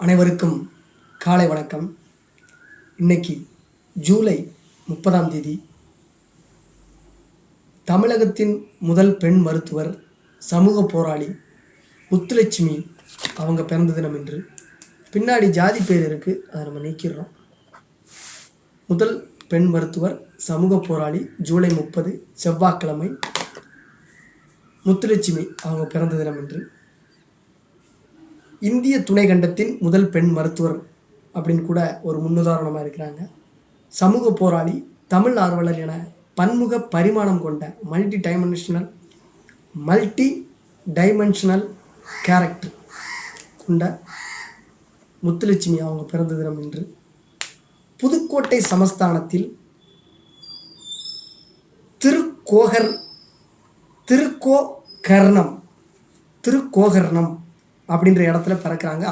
அனைவருக்கும் காலை வணக்கம். இன்னைக்கு ஜூலை முப்பதாம் தேதி தமிழகத்தின் முதல் பெண் மருத்துவர் சமூக போராளி முத்துலட்சுமி அவங்க பிறந்த தினம் என்று பின்னாடி ஜாதி பேர் இருக்குது அதை நம்ம நீக்கிடுறோம். முதல் பெண் மருத்துவர் சமூக போராளி ஜூலை முப்பது செவ்வாய்க்கிழமை முத்துலட்சுமி அவங்க பிறந்த தினம் என்று இந்திய துணைக்கண்டத்தின் முதல் பெண் மருத்துவர் அப்படின்னு கூட ஒரு முன்னுதாரணமாக இருக்கிறாங்க. சமூக போராளி தமிழ் ஆர்வலர் என பன்முக பரிமாணம் கொண்ட multi dimensional multi dimensional character கொண்ட முத்துலட்சுமி அவங்க பிறந்த தினம் என்று புதுக்கோட்டை சமஸ்தானத்தில் திருக்கோகர் திருக்கோகர்ணம் திருக்கோகர்ணம் அப்படின்ற இடத்துல பிறக்கிறாங்க.